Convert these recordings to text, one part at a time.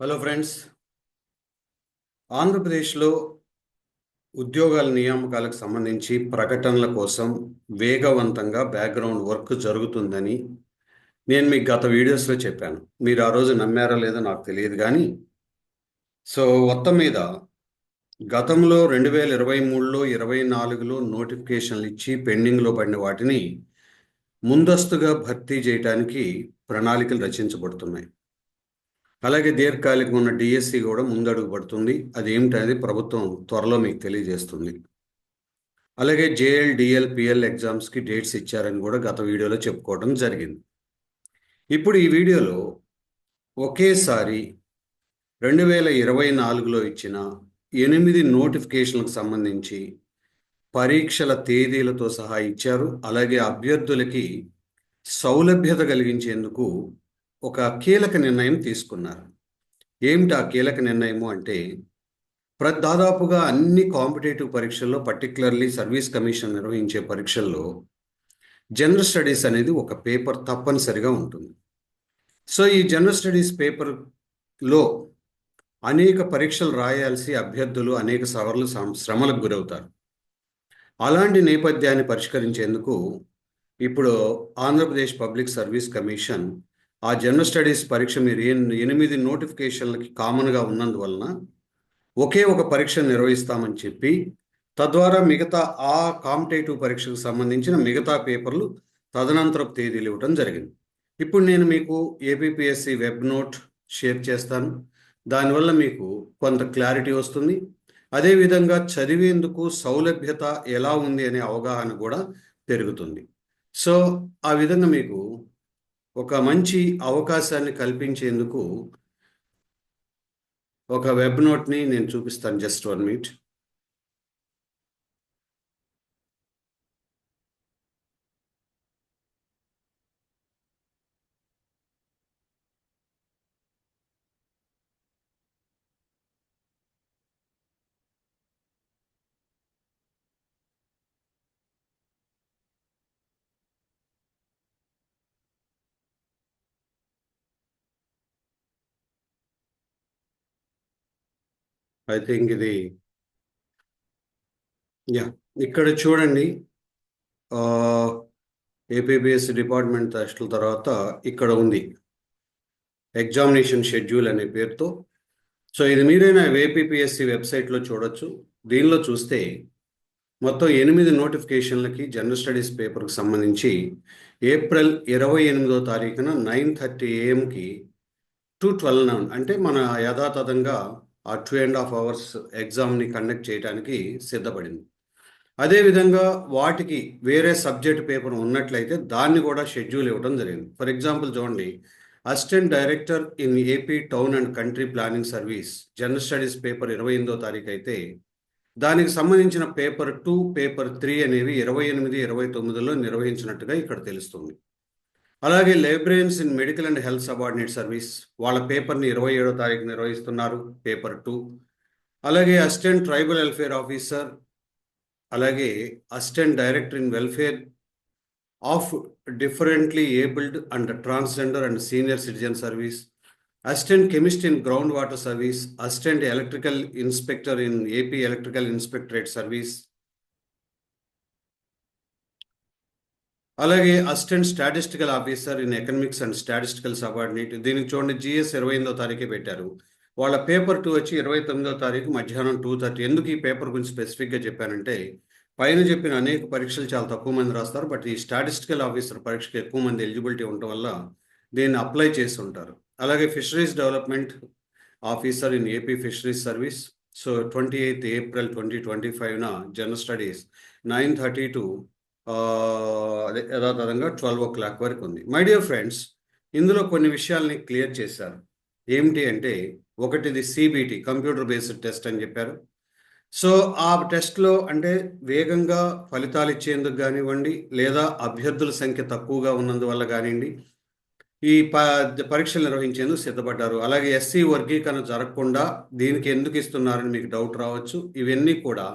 Hello friends ఆంధ్రప్రదేశ్లో ఉద్యోగాల నియామకాలకు సంబంధించి ప్రకటనల కోసం వేగవంతంగా బ్యాక్గ్రౌండ్ వర్క్ జరుగుతుందని నేను మీకు గత వీడియోస్లో చెప్పాను. మీరు ఆ రోజు నమ్మారా లేదో నాకు తెలియదు కానీ సో మొత్తం మీద గతంలో రెండు వేల ఇరవై మూడులో ఇరవై నాలుగులో నోటిఫికేషన్లు ఇచ్చి పెండింగ్లో పడిన వాటిని ముందస్తుగా భర్తీ చేయడానికి ప్రణాళికలు రచించబడుతున్నాయి. అలాగే దీర్ఘకాలికంగా ఉన్న డిఎస్సి కూడా ముందడుగు పడుతుంది. అది ఏమిటనేది ప్రభుత్వం త్వరలో మీకు తెలియజేస్తుంది. అలాగే జేఎల్ డిఎల్ పిఎల్ ఎగ్జామ్స్కి డేట్స్ ఇచ్చారని కూడా గత వీడియోలో చెప్పుకోవడం జరిగింది. ఇప్పుడు ఈ వీడియోలో ఒకేసారి రెండు వేల ఇరవై నాలుగులో ఇచ్చిన ఎనిమిది నోటిఫికేషన్లకు సంబంధించి పరీక్షల తేదీలతో సహా ఇచ్చారు. అలాగే అభ్యర్థులకి సౌలభ్యత కలిగించేందుకు ఒక కీలక నిర్ణయం తీసుకున్నారు. ఏమిటి ఆ కీలక నిర్ణయము అంటే ప్ర దాదాపుగా అన్ని కాంపిటేటివ్ పరీక్షల్లో పర్టికులర్లీ సర్వీస్ కమిషన్ నిర్వహించే పరీక్షల్లో జనరల్ స్టడీస్ అనేది ఒక పేపర్ తప్పనిసరిగా ఉంటుంది. సో ఈ జనరల్ స్టడీస్ పేపర్లో అనేక పరీక్షలు రాయాల్సి అభ్యర్థులు అనేక సవర్లు శ్రమలకు గురవుతారు. అలాంటి నేపథ్యాన్ని పరిష్కరించేందుకు ఇప్పుడు ఆంధ్రప్రదేశ్ పబ్లిక్ సర్వీస్ కమిషన్ ఆ జనరల్ స్టడీస్ పరీక్ష మీరు ఎనిమిది నోటిఫికేషన్లకి కామన్గా ఉన్నందువలన ఒకే ఒక పరీక్ష నిర్వహిస్తామని చెప్పి తద్వారా మిగతా ఆ కాంపిటేటివ్ పరీక్షకు సంబంధించిన మిగతా పేపర్లు తదనంతరపు తేదీలు ఇవ్వడం జరిగింది. ఇప్పుడు నేను మీకు ఏపీపీఎస్సి వెబ్ నోట్ షేర్ చేస్తాను. దానివల్ల మీకు కొంత క్లారిటీ వస్తుంది. అదేవిధంగా చదివేందుకు సౌలభ్యత ఎలా ఉంది అనే అవగాహన కూడా పెరుగుతుంది. సో ఆ విధంగా మీకు ఒక మంచి అవకాశాన్ని కల్పించేందుకు ఒక వెబ్ నోట్ని నేను చూపిస్తాను just one minute I think ఇది యా ఇక్కడ చూడండి ఏపీబిఎస్ డిపార్ట్మెంట్ టెస్టుల తర్వాత ఇక్కడ ఉంది. ఎగ్జామినేషన్ షెడ్యూల్ అనే పేరుతో. సో ఇది మీరైనా ఏపీపీఎస్సి వెబ్సైట్లో చూడొచ్చు. దీనిలో చూస్తే మొత్తం ఎనిమిది నోటిఫికేషన్లకి జనరల్ స్టడీస్ పేపర్కి సంబంధించి ఏప్రిల్ ఇరవై ఎనిమిదో తారీఖున నైన్ థర్టీ ఏఎంకి టూ ట్వెల్వ్ నౌన్ అంటే మన యథాతథంగా ఆ టూ అండ్ హాఫ్ అవర్స్ ఎగ్జామ్ని కండక్ట్ చేయడానికి సిద్ధపడింది. అదేవిధంగా వాటికి వేరే సబ్జెక్ట్ పేపర్ ఉన్నట్లయితే దాన్ని కూడా షెడ్యూల్ ఇవ్వడం జరిగింది. ఫర్ ఎగ్జాంపుల్ చూడండి assistant director in AP town and country planning service general studies paper ఇరవై ఎనిమిదో తారీఖు అయితే దానికి సంబంధించిన పేపర్ టూ పేపర్ త్రీ అనేవి ఇరవై ఎనిమిది ఇరవై తొమ్మిదిలో నిర్వహించినట్టుగా ఇక్కడ తెలుస్తుంది. అలాగే librarians in medical and health subordinate service వాళ్ళ పేపర్ని ఇరవై ఏడో తారీఖు నిర్వహిస్తున్నారు పేపర్ టూ. అలాగే అసిస్టెంట్ ట్రైబల్ వెల్ఫేర్ ఆఫీసర్ అలాగే assistant director in welfare of differently abled and transgender and senior citizen service. Assistant chemist in ground water service assistant electrical inspector in AP electrical inspectorate service. అలాగే assistant statistical officer in economics and statistical subordinate. దీనికి చూడండి GS ఇరవై ఎనిమిదో తారీఖే పెట్టారు. వాళ్ళ paper two వచ్చి ఇరవై తొమ్మిదో తారీఖు మధ్యాహ్నం టూ థర్టీ ఎందుకు ఈ పేపర్ గురించి స్పెసిఫిక్గా చెప్పానంటే పైన చెప్పిన అనేక పరీక్షలు చాలా తక్కువ మంది రాస్తారు బట్ ఈ స్టాటిస్టికల్ ఆఫీసర్ పరీక్షకి ఎక్కువ మంది ఎలిజిబిలిటీ ఉండటం వల్ల దీన్ని అప్లై చేసి ఉంటారు. అలాగే fisheries development officer in AP fisheries service. So twenty eighth April twenty twenty ఫైవ్న general studies nine thirty to యథాతథంగా ట్వెల్వ్ ఓ క్లాక్ వరకు ఉంది. మై డియర్ ఫ్రెండ్స్ ఇందులో కొన్ని విషయాల్ని క్లియర్ చేశారు. ఏమిటి అంటే ఒకటిది సిబిటి కంప్యూటర్ బేస్డ్ టెస్ట్ అని చెప్పారు. సో ఆ టెస్ట్లో అంటే వేగంగా ఫలితాలు ఇచ్చేందుకు కానివ్వండి లేదా అభ్యర్థుల సంఖ్య తక్కువగా ఉన్నందువల్ల కానివ్వండి ఈ ప పరీక్షలు నిర్వహించేందుకు సిద్ధపడ్డారు. అలాగే ఎస్సీ వర్గీకరణ జరగకుండా దీనికి ఎందుకు ఇస్తున్నారని మీకు డౌట్ రావచ్చు. ఇవన్నీ కూడా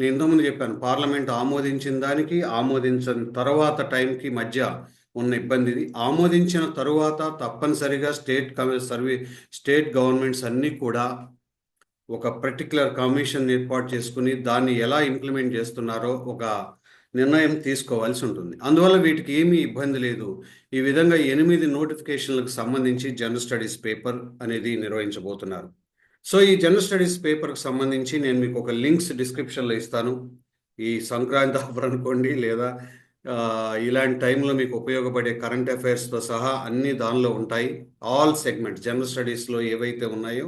నేను ఇంతకుముందు చెప్పాను పార్లమెంట్ ఆమోదించిన దానికి ఆమోదించిన తర్వాత టైంకి మధ్య ఉన్న ఇబ్బంది ఆమోదించిన తరువాత తప్పనిసరిగా స్టేట్ కమి- సర్వీ స్టేట్ గవర్నమెంట్స్ అన్నీ కూడా ఒక పర్టికులర్ కమిషన్ ఏర్పాటు చేసుకుని దాన్ని ఎలా ఇంప్లిమెంట్ చేస్తున్నారో ఒక నిర్ణయం తీసుకోవాల్సి ఉంటుంది. అందువల్ల వీటికి ఏమీ ఇబ్బంది లేదు. ఈ విధంగా ఎనిమిది నోటిఫికేషన్లకు సంబంధించి జనరల్ స్టడీస్ పేపర్ అనేది నిర్వహించబోతున్నారు. సో ఈ జనరల్ స్టడీస్ పేపర్కి సంబంధించి నేను మీకు ఒక లింక్స్ డిస్క్రిప్షన్లో ఇస్తాను. ఈ సంక్రాంతి ఆఫర్ అనుకోండి లేదా ఇలాంటి టైంలో మీకు ఉపయోగపడే కరెంట్ అఫైర్స్తో సహా అన్ని దానిలో ఉంటాయి. ఆల్ సెగ్మెంట్స్ జనరల్ స్టడీస్లో ఏవైతే ఉన్నాయో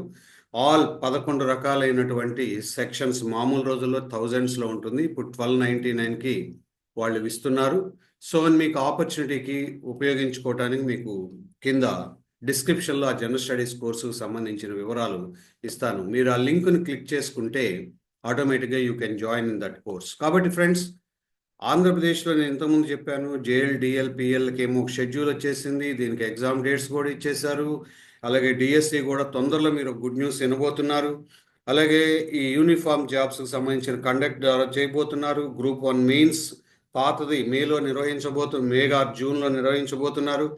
ఆల్ పదకొండు రకాలైనటువంటి సెక్షన్స్ మామూలు రోజుల్లో థౌజండ్స్లో ఉంటుంది. ఇప్పుడు ట్వెల్వ్ నైంటీ నైన్కి వాళ్ళు ఇస్తున్నారు. సో మీకు ఆపర్చునిటీకి ఉపయోగించుకోవటానికి మీకు కింద డిస్క్రిప్షన్లో ఆ జనరల్ స్టడీస్ కోర్సుకు సంబంధించిన వివరాలు ఇస్తాను. మీరు ఆ లింక్ని క్లిక్ చేసుకుంటే ఆటోమేటిక్గా you can join in that course. కాబట్టి ఫ్రెండ్స్ ఆంధ్రప్రదేశ్లో నేను ఇంతకుముందు చెప్పాను జేఎల్ డిఎల్ పిఎల్కి ఏమో ఒక షెడ్యూల్ వచ్చేసింది దీనికి ఎగ్జామ్ డేట్స్ కూడా ఇచ్చేశారు. అలాగే డిఎస్సి కూడా తొందరలో మీరు గుడ్ న్యూస్ వినబోతున్నారు. అలాగే ఈ యూనిఫామ్ జాబ్స్కి సంబంధించిన కండక్ట్ చేయబోతున్నారు. గ్రూప్ వన్ మెయిన్స్ పాతది మేలో నిర్వహించబోతు మేగా జూన్లో నిర్వహించబోతున్నారు.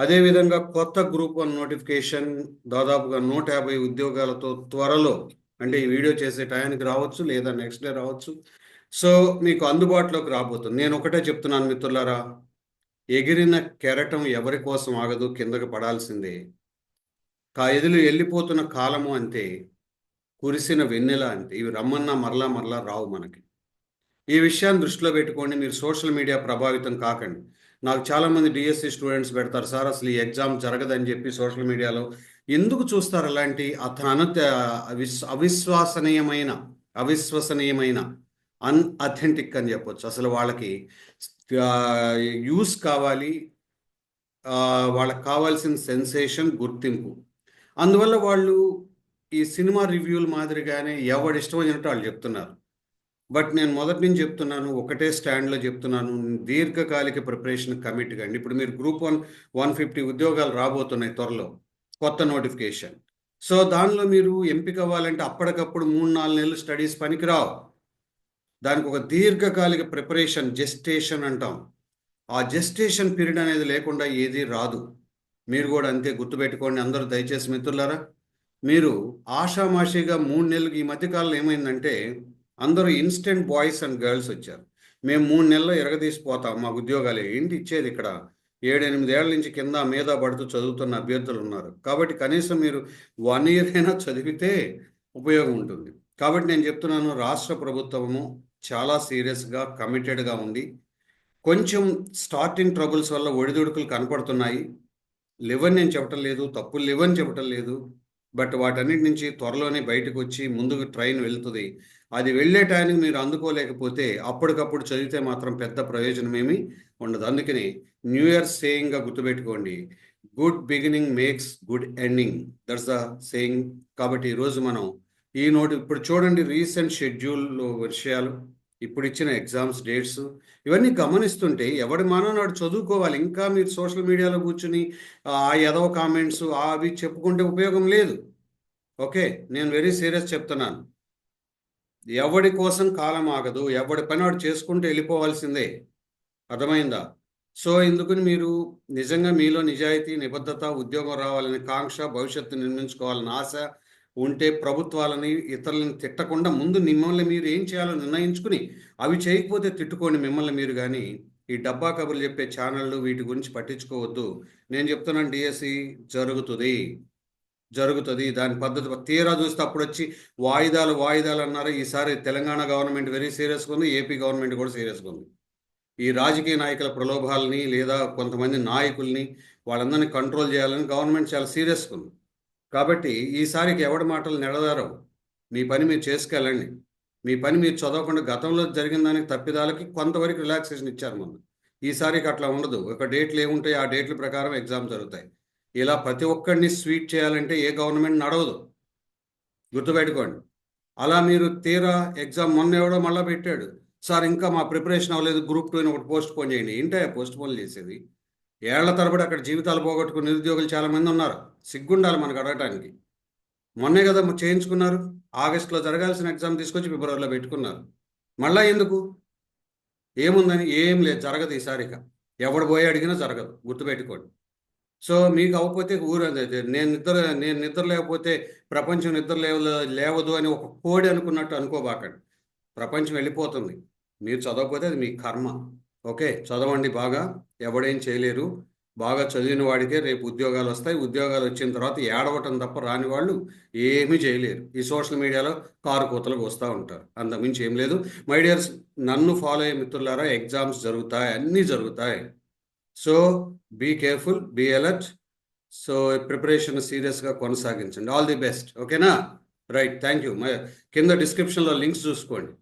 అదేవిధంగా కొత్త గ్రూప్ వన్ నోటిఫికేషన్ దాదాపుగా నూట యాభై ఉద్యోగాలతో త్వరలో అంటే ఈ వీడియో చేసే టయానికి రావచ్చు లేదా నెక్స్ట్ డే రావచ్చు. సో మీకు అందుబాటులోకి రాబోతుంది. నేను ఒకటే చెప్తున్నాను మిత్రులారా ఎగిరిన కెరటం ఎవరి కోసం ఆగదు కిందకి పడాల్సిందే. కా ఎదులు వెళ్ళిపోతున్న కాలము అంతే కురిసిన వెన్నెల అంతే. ఇవి రమ్మన్నా మరలా మరలా రావు మనకి. ఈ విషయాన్ని దృష్టిలో పెట్టుకోండి. మీరు సోషల్ మీడియా ప్రభావితం కాకండి. నాకు చాలామంది డిఎస్సి స్టూడెంట్స్ పెడతారు సార్ అసలు ఈ ఎగ్జామ్ జరగదని చెప్పి సోషల్ మీడియాలో ఎందుకు చూస్తారు అలాంటి అతను అవిశ్వసనీయమైన అవిశ్వసనీయమైన అన్ అథెంటిక్ అని చెప్పొచ్చు. అసలు వాళ్ళకి యూస్ కావాలి వాళ్ళకి కావాల్సిన సెన్సేషన్ గుర్తింపు. అందువల్ల వాళ్ళు ఈ సినిమా రివ్యూల మాదిరిగానే ఎవడు వచ్చినట్టు వాళ్ళు చెప్తున్నారు. బట్ నేను మొదటి నుంచి చెప్తున్నాను ఒకటే స్టాండ్లో చెప్తున్నాను దీర్ఘకాలిక ప్రిపరేషన్ కమిట్ కండి. ఇప్పుడు మీరు గ్రూప్ వన్ వన్ ఫిఫ్టీ ఉద్యోగాలు రాబోతున్నాయి త్వరలో కొత్త నోటిఫికేషన్. సో దానిలో మీరు ఎంపిక అవ్వాలంటే అప్పటికప్పుడు మూడు నాలుగు నెలలు స్టడీస్ పనికి రావు దానికి ఒక దీర్ఘకాలిక ప్రిపరేషన్ జెస్టేషన్ అంటాం. ఆ జెస్టేషన్ పీరియడ్ అనేది లేకుండా ఏది రాదు. మీరు కూడా అంతే గుర్తుపెట్టుకోండి అందరూ దయచేసి మిత్రులారా. మీరు ఆషామాషిగా మూడు నెలలకు ఈ మధ్యకాలంలో ఏమైందంటే అందరూ ఇన్స్టెంట్ బాయ్స్ అండ్ గర్ల్స్ వచ్చారు. మేము మూడు నెలల్లో ఎరగదీసిపోతాం. మాకు ఉద్యోగాలు. ఏంటి ఇచ్చేది ఇక్కడ? ఏడెనిమిదేళ్ళ నుంచి కింద మీద పడుతూ చదువుతున్న అభ్యర్థులు ఉన్నారు. కాబట్టి కనీసం మీరు వన్ ఇయర్ అయినా చదివితే ఉపయోగం ఉంటుంది. కాబట్టి నేను చెప్తున్నాను రాష్ట్ర ప్రభుత్వము చాలా సీరియస్గా కమిటెడ్గా ఉంది. కొంచెం స్టార్టింగ్ ట్రబుల్స్ వల్ల ఒడిదుడుకులు కనపడుతున్నాయి. లేవని నేను చెప్పటం లేదు తప్పులు లేవని చెప్పటం లేదు. బట్ వాటన్నిటి నుంచి త్వరలోనే బయటకు వచ్చి ముందుకు ట్రైన్ వెళ్తుంది. అది వెళ్ళే టైంకి మీరు అందుకోలేకపోతే అప్పటికప్పుడు చదివితే మాత్రం పెద్ద ప్రయోజనం ఏమీ ఉండదు. అందుకని న్యూ ఇయర్ సేయింగ్గా గుర్తుపెట్టుకోండి. Good beginning makes good ending. That's the saying. కాబట్టి ఈరోజు మనం ఈ నోటి ఇప్పుడు చూడండి రీసెంట్ షెడ్యూల్ విషయాలు. ఇప్పుడు ఇచ్చిన ఎగ్జామ్స్ డేట్స్. ఇవన్నీ గమనిస్తుంటే ఎవడి మానవాడు చదువుకోవాలి. ఇంకా మీరు సోషల్ మీడియాలో కూర్చుని ఆ ఎదవ కామెంట్స్ అవి చెప్పుకుంటే ఉపయోగం లేదు. ఓకే నేను వెరీ సీరియస్ చెప్తున్నాను. ఎవడి కోసం కాలం ఆగదు ఎవడి పని వాడు చేసుకుంటూ వెళ్ళిపోవాల్సిందే. అర్థమైందా? సో ఎందుకుని మీరు నిజంగా మీలో నిజాయితీ నిబద్ధత ఉద్యోగం రావాలని కాంక్ష భవిష్యత్తు నిర్మించుకోవాలని ఆశ ఉంటే ప్రభుత్వాలని ఇతరులను తిట్టకుండా ముందు మిమ్మల్ని మీరు ఏం చేయాలో నిర్ణయించుకుని అవి చేయకపోతే తిట్టుకోండి మిమ్మల్ని మీరు కానీ ఈ డబ్బా కబుర్లు చెప్పే ఛానళ్ళు వీటి గురించి పట్టించుకోవద్దు. నేను చెప్తున్నాను డిఎస్సి జరుగుతుంది. జరుగుతుంది. దాని పద్ధతి తీరా చూస్తే అప్పుడు వచ్చి వాయిదాలు వాయిదాలు అన్నారు. ఈసారి తెలంగాణ గవర్నమెంట్ వెరీ సీరియస్గా ఉంది. ఏపీ గవర్నమెంట్ కూడా సీరియస్గా ఉంది. ఈ రాజకీయ నాయకుల ప్రలోభాలని లేదా కొంతమంది నాయకుల్ని వాళ్ళందరినీ కంట్రోల్ చేయాలని గవర్నమెంట్ చాలా సీరియస్గా ఉంది. కాబట్టి ఈసారికి ఎవడి మాటలు నిలదారవు మీ పని మీరు చేసుకెళ్ళండి. మీ పని మీరు చదవకుండా గతంలో జరిగిన దానికి తప్పిదాలకి కొంతవరకు రిలాక్సేషన్ ఇచ్చారు మొన్న ఈసారికి అట్లా ఉండదు. ఒక డేట్లు ఏముంటాయి ఆ డేట్ల ప్రకారం ఎగ్జామ్ జరుగుతాయి. ఇలా ప్రతి ఒక్కరిని స్వీట్ చేయాలంటే ఏ గవర్నమెంట్ నడవదు. గుర్తుపెట్టుకోండి. అలా మీరు తీరా ఎగ్జామ్ మొన్న ఎవడో మళ్ళీ పెట్టాడు. సార్ ఇంకా మా ప్రిపరేషన్ అవ్వలేదు. గ్రూప్ టూ అని ఒకటి పోస్ట్ పోన్ చేయండి. ఏంటో పోస్ట్ పోన్ చేసేది? ఏళ్ళ తరబడి అక్కడ జీవితాలు పోగొట్టుకుని నిరుద్యోగులు చాలామంది ఉన్నారు. సిగ్గుండాలి మనకు అడగటానికి. మొన్నే కదా చేయించుకున్నారు. ఆగస్టులో జరగాల్సిన ఎగ్జామ్ తీసుకొచ్చి ఫిబ్రవరిలో పెట్టుకున్నారు. మళ్ళా ఎందుకు? ఏముందని? ఏం లేదు. జరగదు ఈసారి ఇక ఎవడు పోయి అడిగినా జరగదు. గుర్తుపెట్టుకోండి. సో మీకు అవ్వకపోతే ఊరు అదే. నేను నిద్ర నేను నిద్ర లేకపోతే ప్రపంచం నిద్ర లేవ లేవదు అని ఒక కోడి అనుకున్నట్టు అనుకోబాకండి. ప్రపంచం వెళ్ళిపోతుంది. మీరు చదవకపోతే అది మీ కర్మ. ఓకే చదవండి బాగా. ఎవడేం చేయలేరు. బాగా చదివిన వాడికే రేపు ఉద్యోగాలు వస్తాయి. ఉద్యోగాలు వచ్చిన తర్వాత ఏడవటం తప్ప రాని వాళ్ళు ఏమీ చేయలేరు. ఈ సోషల్ మీడియాలో కారు కూతలకు వస్తూ ఉంటారు. అంతకుమించి ఏం లేదు. మై డియర్స్ నన్ను ఫాలో అయ్యే మిత్రులారా ఎగ్జామ్స్ జరుగుతాయి అన్నీ జరుగుతాయి. So be careful be alert so preparation సీరియస్గా కొనసాగించండి. ఆల్ ది బెస్ట్ ఓకేనా రైట్ థ్యాంక్ యూ కింద డిస్క్రిప్షన్లో లింక్స్ చూసుకోండి.